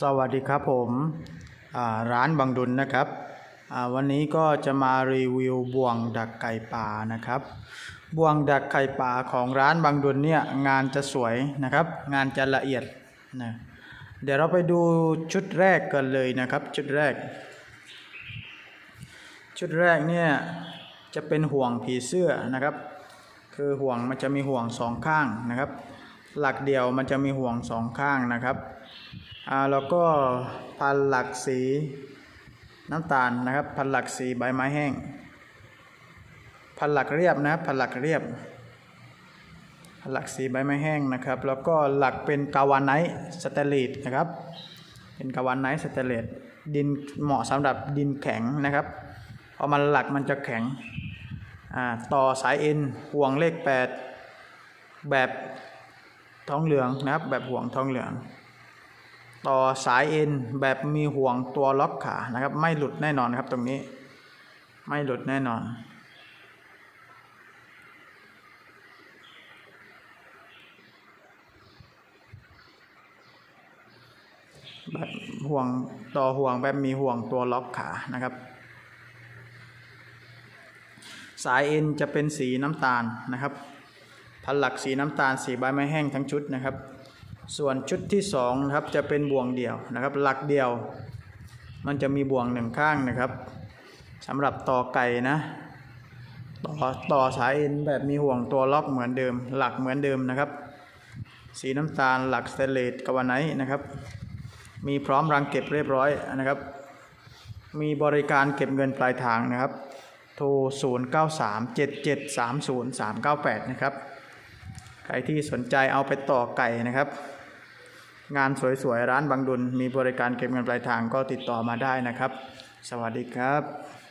สวัสดีครับผมร้านบางดุลนะครับวันนี้ก็จะมารีวิวบ่วงดักไก่ป่านะครับ บ่วงดักไก่ป่าของร้านบางดุลเนี่ยงานจะสวยนะครับ งานจะละเอียดนะเดี๋ยวเราไปดูชุดแรกกันเลยนะครับ ชุดแรก ชุดแรกเนี่ยจะเป็นห่วงผีเสื้อนะครับ คือห่วงมันจะมีห่วงสองข้างนะครับ หลักเดียวมันจะมีห่วงสองข้างนะครับอ่าแล้วก็พันหลักสีน้ำตาลนะครับ พันหลักสีใบไม้แห้ง พันหลักเรียบนะครับพันหลักเรียบ พันหลักสีใบไม้แห้งนะครับ แล้วก็หลักเป็นกาวานไนท์สเตนเลสนะครับ เป็นกาวานไนท์สเตเลสดินเหมาะสำหรับดินแข็งนะครับเพราะมันหลักมันจะแข็งอ่าต่อสายเอ็นห่วงเลข 8 แบบ ทองเหลืองนะครับ แบบห่วงทองเหลือง ต่อสายเอ็นแบบมีห่วงตัวล็อกขานะครับ ไม่หลุดแน่นอนครับตรงนี้ ไม่หลุดแน่นอนแบบห่วงต่อห่วงแบบมีห่วงตัวล็อกขานะครับ สายเอ็นจะเป็นสีน้ำตาลนะครับ พันหลักสีน้ำตาลสีใบไม้แห้งทั้งชุดนะครับ ส่วนชุดที่สองนะครับจะเป็นบ่วงเดี่ยวนะครับ หลักเดี่ยว มันจะมีบ่วงหนึ่งข้างนะครับสำหรับต่อไก่นะต่อต่อสายเอ็นแบบมีห่วงตัวล็อกเหมือนเดิม หลักเหมือนเดิมนะครับ สีน้ำตาลหลักสเตเลสกาวาไนนะครับ มีพร้อมรังเก็บเรียบร้อยนะครับ มีบริการเก็บเงินปลายทางนะครับ โทร 0 9 3 7 7 3 0 3 9 8 นะครับ ใครที่สนใจเอาไปต่อไก่นะครับ งานสวยๆ ร้านบางดุลมีบริการเก็บเงินปลายทางก็ติดต่อมาได้นะครับ สวัสดีครับ